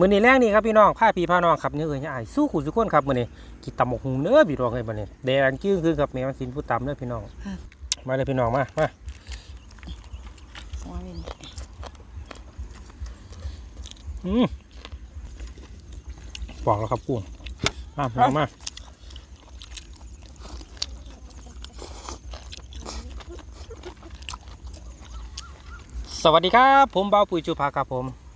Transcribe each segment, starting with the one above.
มือนี้แรงนี่ครับพี่น้องพาพี่พาน้องครับเนื้อเอ้ยอ้ายสู้ขู่สุกคนครับมือนี้กินตำบักหุงเด้อพี่น้องเอ้ยบัดนี้แดงจื้อคือกับแม่สินผู้ตำเด้อพี่น้อง มาเลยพี่น้องมามาหืมบอกแล้วครับกุ้งมาพี่น้องมาสวัสดีครับ ผมเบาปุ๋ยจูภาครับผม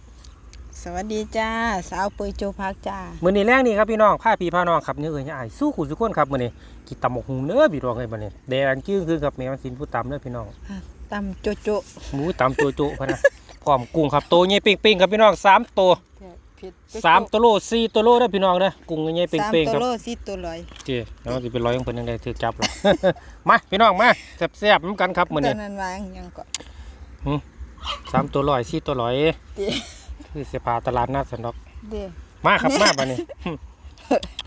สวัสดีจ้า สาวปุยโจพักจ้ามื้อนี้แรงนี่ครับพี่น้องพาพี่พาน้องครับเนื้อเอ้ยอ้ายสู้ขู่สุกคนครับมื้อนี้กินตำบักหุงเด้อพี่น้องเอ้ยบัดนี้แดงจื้อคือกับแม่มันสินผู้ตำเด้อพี่น้องตำโจโจหมูตำตัวโจะพะนะพร้อมกุ้งครับตัวใหญ่เป่งๆครับพี่น้องสามตัวผิดสามตัวโลสี่ตัวโลเด้อพี่น้องเด้อกุ้งใหญ่ๆสามเป่งๆตัวครับโลสี่ตัวลอยเจ้แล้วสิเป็นร้อยของเพิ่นยังได้ถือจับหรอมาพี่น้องมาแซ่บๆน้ำกันครับมื้อตนี้อนนั้นวางยังก็สามตัวร้อยสี่ตัวร้อยเดี๋ยว คือเสียพาตลาดนัดสันดอก เดี๋ยวมาครับมาบัดนี้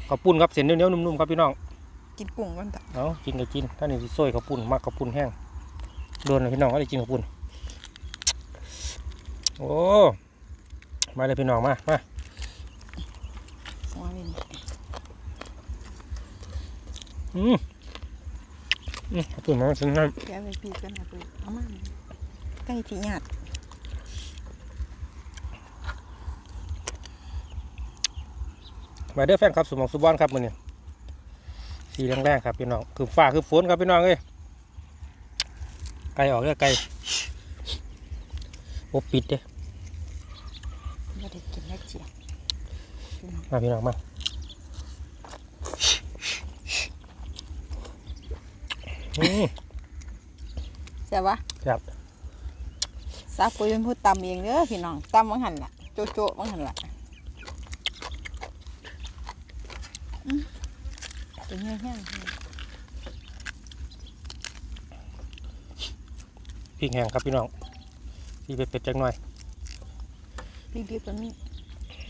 ข้าวปุ้นครับเส้นเหนียวๆนุ่มๆครับพี่น้อง กินกุ้งกันต่อเอากินก็กินถ้านี่สิซอยข้าวปุ้นมักข้าวปุ้นแห้งโดนเลยพี่น้องก็ได้กินข้าวปุ้นโอ้มาเลยพี่น้องมามาหัวเป็นอืมอืมขอบคุณมากสิครับแกไปปีกันนะปุยเอามาใกล้ที่ญาติ มาเด้อแฟนครับสมองสุบอนครับมือนี้สีแรงๆครับพี่น้องคือฟ้าคือฝนครับพี่น้องเอ้ยไก่ออกเด้อไก่โอ้ปิดเด้ไม่ได้กินแล้วเจียมาพี่น้องมาอืมใช่ปะครับสาวปุยเป็นผู้ตำเองเด้อพี่น้องตำมังหันล่ะโจโจมังหันล่ะ อืมเป็นแห้งพริกแห้งครับพี่น้องสีเป็ดๆจังหน่อยๆรีบๆกันนี่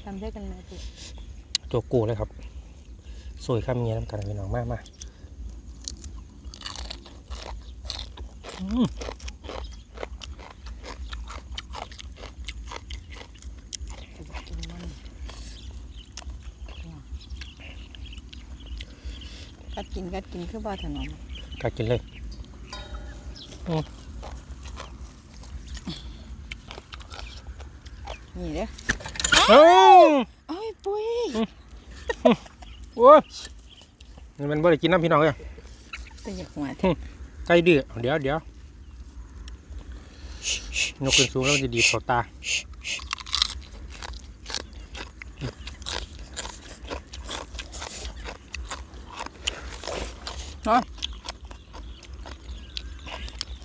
ทำได้กันไหมปุยตัวกูเลยครับ สวยข้ามเงี้ยน้ำกันพี่น้องมากมาอืมกินมัน กัดกินกัดกินคือบ่ถนอมกัดกินเลยนี่เด้อเอ้าเอ้ยปุ้ยโอ้ยนี่มันบ่ได้กินน้ำพี่น้องเลยเป็นอยากหัวไก่ดื้อเดี๋ยวเดี๋ยวยกขึ้นสูงแล้วมันจะดีดเข้าตา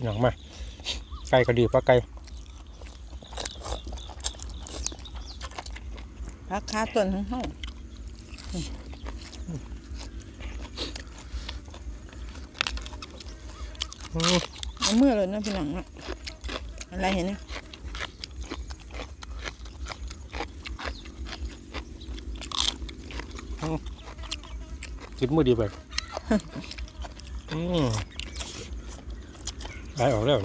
หนังมาไก่ก็ดีปลาไก่พักขาต้นของเฮาอืมเอามือเลยนะพี่น้องนะอะไรเห็นเนี่ยจิบมือดีไป อืมได้ออกแล้ว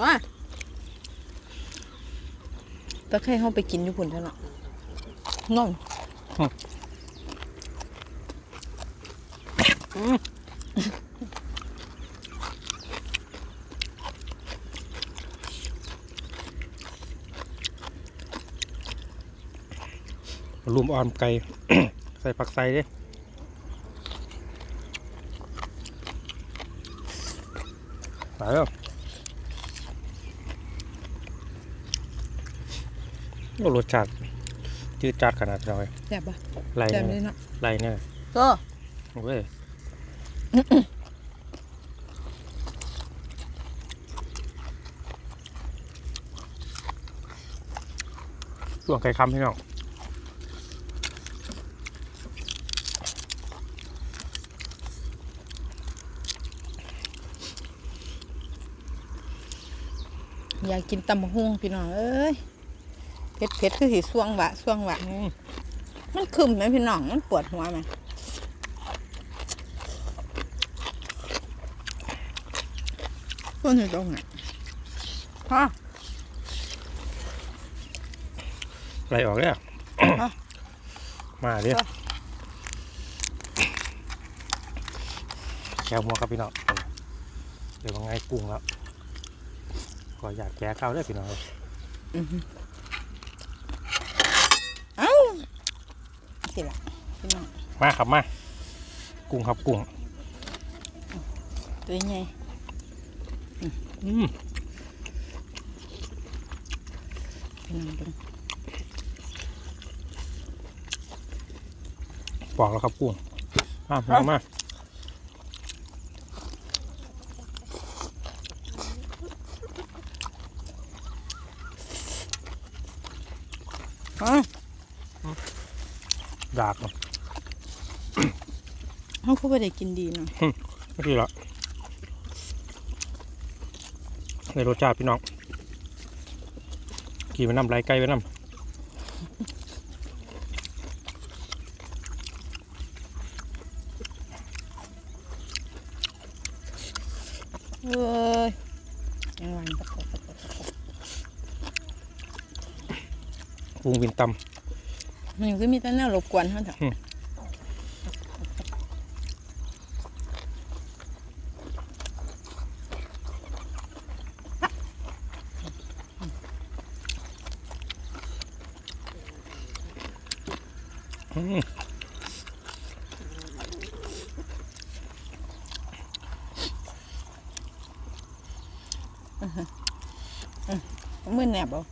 มาตะไคร้เฮาไปกินอยู่พุ่นเท่านั้นนอนลุมออมไก่ ใส่ผักใส่เด้ ตายแล้วโอ้รสชาติจืดจัดขนาดนั้นเลยแซ่บปะไรแซ่บเนี่เลยยเนาะไรเนี่ยก็เว้ยช่วงไก่คำพี่น้อง อยากกินตำบักหุ่งพี่น้องเอ้ยเผ็ดเผ็ดคือสิส่วงหวะส่วงหวะอืมมันคึมไหมพี่น้องมันปวดหัวไหมต้นอยู่ตรงไหนพ่อแไหลออกแล้วอะมาเด้ออะแก้วมัวครับพี่น้องเดี๋ยวว่าไงกุ้งแล้ว ก็อยากแก้ข้าวได้อพี่น้องอือหือเอ้าสิล่ะพี่น้องมาครับมากุ้งครับกุ้งตัวใหญ่อืมพี่น้องเบิ่งปอกแล้วครับกุ้งมามามา ดากเนาะเขาก็ไม่ได้กินดีเนาะไม่ดีละในรสชาติพี่น้อง กี่ไปน้ำไรไก่ไปน้เอ้ยยังไงำกุ้งวินตมันยังคือมีแต่แนวรบกวนเขาเถอะอืมำอืมมือแหนบเอา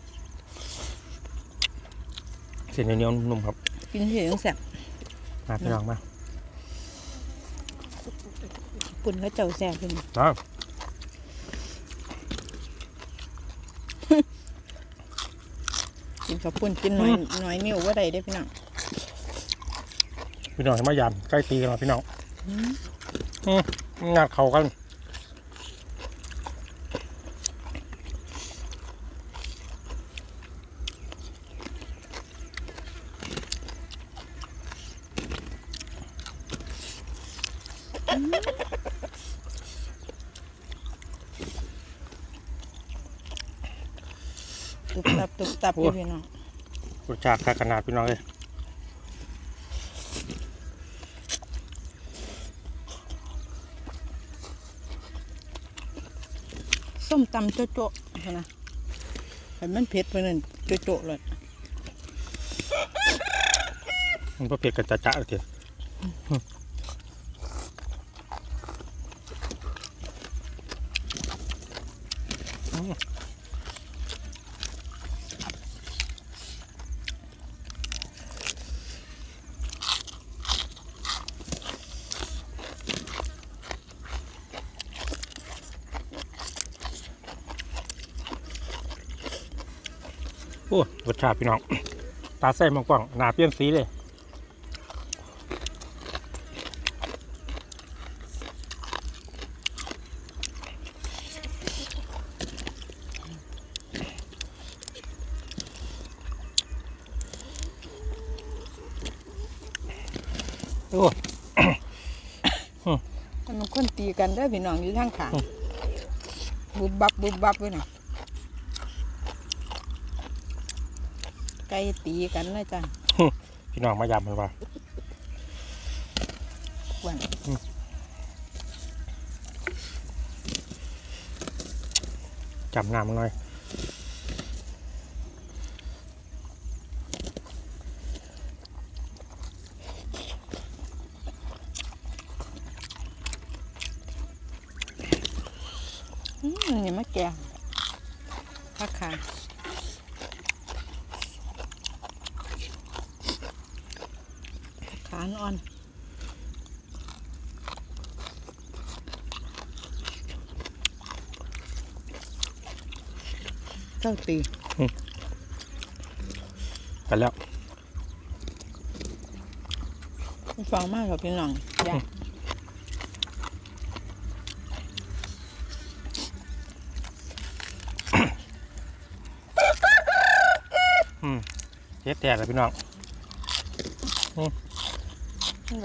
เส้นเหนียวๆนุ่มๆครับ กินเสียงแสบมาพี่น้องมาปุ่นก็เจ้าแสบขึ้นน้องกินข้าวปุ่นกินหน่อยหน่อยนิ้วว่าใดได้อพี่น้องพี่น้องให้มายามใกล้ตีกันแล้วพี่น้องอืมอืมงานเขากัน ตุบตับตุบตับอยู่พี่น้อง รสชาติค่าขนาดพี่น้องเลยส้มตำโจ๊ะโจ๊ะนะแต่มันเผ็ดไปนั่นโจ๊ะโจ๊ะเลยมันก็เผ็ดกับจะจะเถอะ โอ้รสชาติพี่น้อง ตาใส่มังกว่างหนาเปลี่ยนสีเลยโอ้มันคนตีกันได้อพี่น้องอยู่ทางขางอืมบุบบับบุบบับไว้น่ะ ไก่ตีกันนะจ้ะพี่น้องมายำมันว่าวันจับน้ำมันหน่อยอืมนี่มาแกงผักขาขานอ่อน เจ้าตีกันแล้วฟังมากกว่าพี่น้องยากอืมเฮ็ดแตกเลยพี่น้อง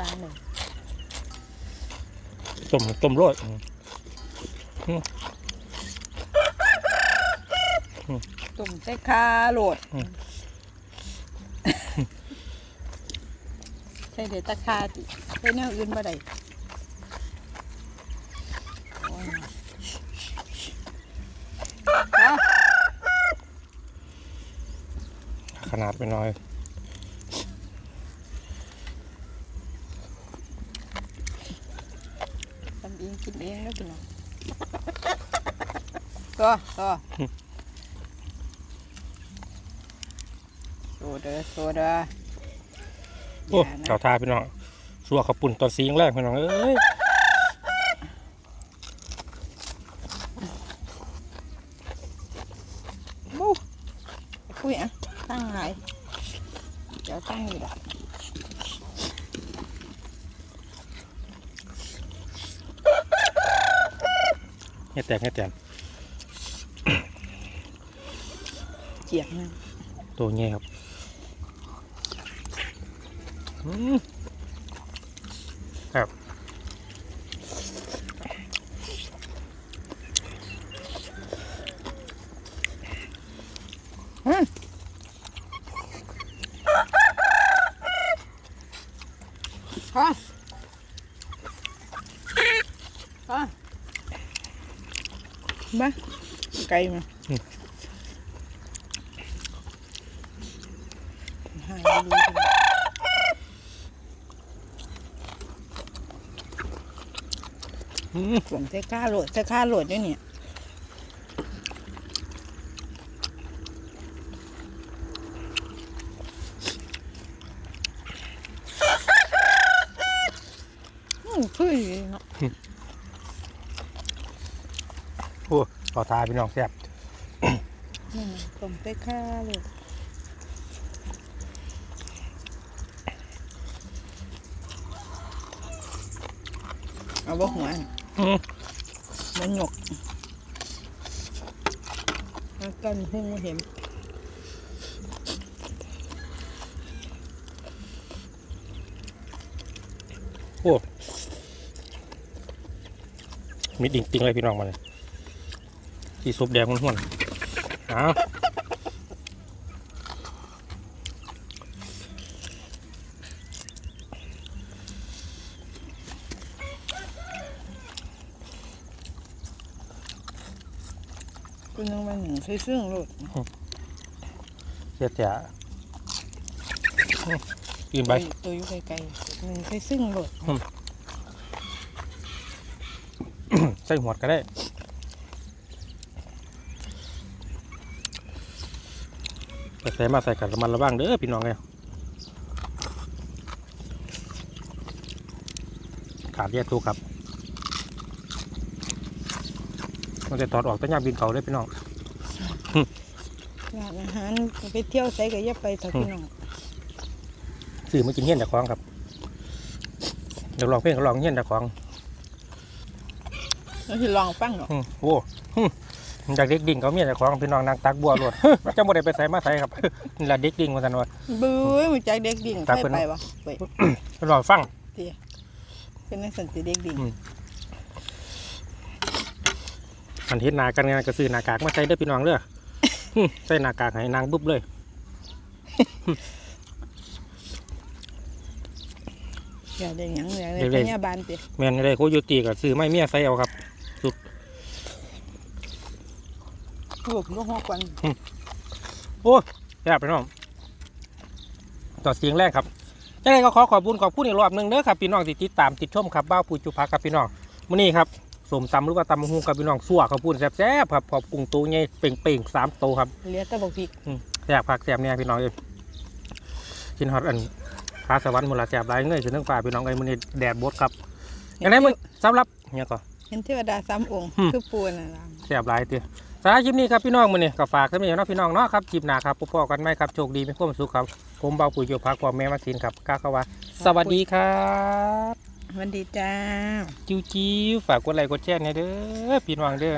ร้านเลยต้มต้มโรยอืม ตุ่มใส่คาโหลดอืมใช่เดี๋ยวตะคาติใช่แนวอื่นบ่ได้โอ้ยเอาขนาดไปหน่อยทำเองกินเองแล้วพี่น้องก็ก็โซ เดาโซดาโอ้ย่านะเก่าทาพี่น้องสัวขับปุ่นตอนสีแรกพี่น้องเอ้ยบูคุยอะตั้งไหนเดี๋ยวตั้งอยู่ดอกเฮ็ดแตกเฮ็ดแตกเจียงนะตัวเงี้ยครับอืม ครับพอพอบ้าไก่มาหายไปเลย อืม ผมจะค่าโหลดจะค่าโหลดด้วยเนี่ยอืมคือเนาะโอ้เก่าทาพี่น้องแซ่บนี่นะผมจะค่าโหลดเอาบ่หัวน่ะอื มันหยกแล้วกันหุ้งเห็นโอ้มีดิ่งติงเลยพี่น้องมาเลยที่ซุปแดงมันห้วนอ้าว กู นึกว่าหนึ่งใส่ซึ่งโหลดเสียแต่กินไปตัวอยู่ไกลๆหนึ่งใส่ซึ่งโหลดใส่หัวดก็ได้แต่ใส่มาใส่กันระมันระวังเด้อพี่น้องเลยขาดแยกตัวครับมันจะตอดออกตั้งยามบินเขาเลยพี่น้อง ร้านอาหารไปเที่ยวใส่ก็อย่าไปสักพี่น้องซื้อมากินเฮี้ยนจากของครับเดี๋ยวลองเพลงก็ลองเฮี้ยนจากของแล้วที่ลองฟังหรอกอืมโอ้หึอยากเด็กดิ่งเขาเมียจากของพี่น้องนางตักบัวรวด จะบ่ได้ไปใส่มาใส่ครับ นี่ละเด็กดิ่งมาสันว่า บื้อมันใจเด็กดิ่งตาใส่เพิ่น ไปวะเว้ยลองฟัง เป็นนักสันติเด็กดิ่งอืม อันเห็นหนากันงานก็ซื้อหน้ากากมาใส่เด้อพี่น้องเด้อหึ ใส่หน้ากากให้นางบุ๊บเลยอย่าได้หยังอย่าได้เด็กๆพยาบาลติแม่นอะไรโคโยตีก็ซื้อไม่เมียใส่เอาครับลูกลูกหัวควันโอ้แซ่บพี่น้องต่อเสียงแรกครับยังไงก็ขอขอบคุณขอบคุณอีกรอบหนึ่งเด้อครับพี่น้องที่ติดตามติดชมครับบ้าวปูจุพักครับพี่น้องมื้อนี้ครับ สมตำหรือว่าตำมะฮุงกับพี่น้องสั่วข้าวปุ้นแซ่บๆครับพอบกุ้งตัวใหญ่เป่งๆสามโตวครับเหลียแตะบกพริกแซ่บผักแซ่บเนี่ยพี่น้องเอ้ยกินฮอตอันฟ้าสวรรค์มูลาแซ่บหลายเงยถึงเรื่องป่าพี่น้องเอ้ยมื้อนี้แดดบดครับอย่างไรมึงสำหรับเนี่ยก็เห็นเทวดาสามองค์อืม คือปูน่ะล่ะแซ่บหลายเตี้ยสาระคลิปนี้ครับพี่น้องมื้อนี้ก็ฝากท่านผู้ชมเนาะพี่น้องเนาะครับคลิปหน้าครับพบกันไหมครับโชคดีมีความสุขครับ ผมเบาปุ๋ยโยพักพ่อแม่มาสินครับก้าวเข้าว่าสวัสดีครับส วันดีจ้า จิ้วจิ้วฝากกดไลค์กดแชร์ให้เด้อพี่น้องเด้อ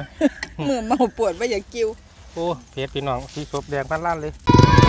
เมื่อเมาปวดว่าอย่ากิ้ว โอ้เพจพี่น้องสีสบแดงพันล้านเลยเ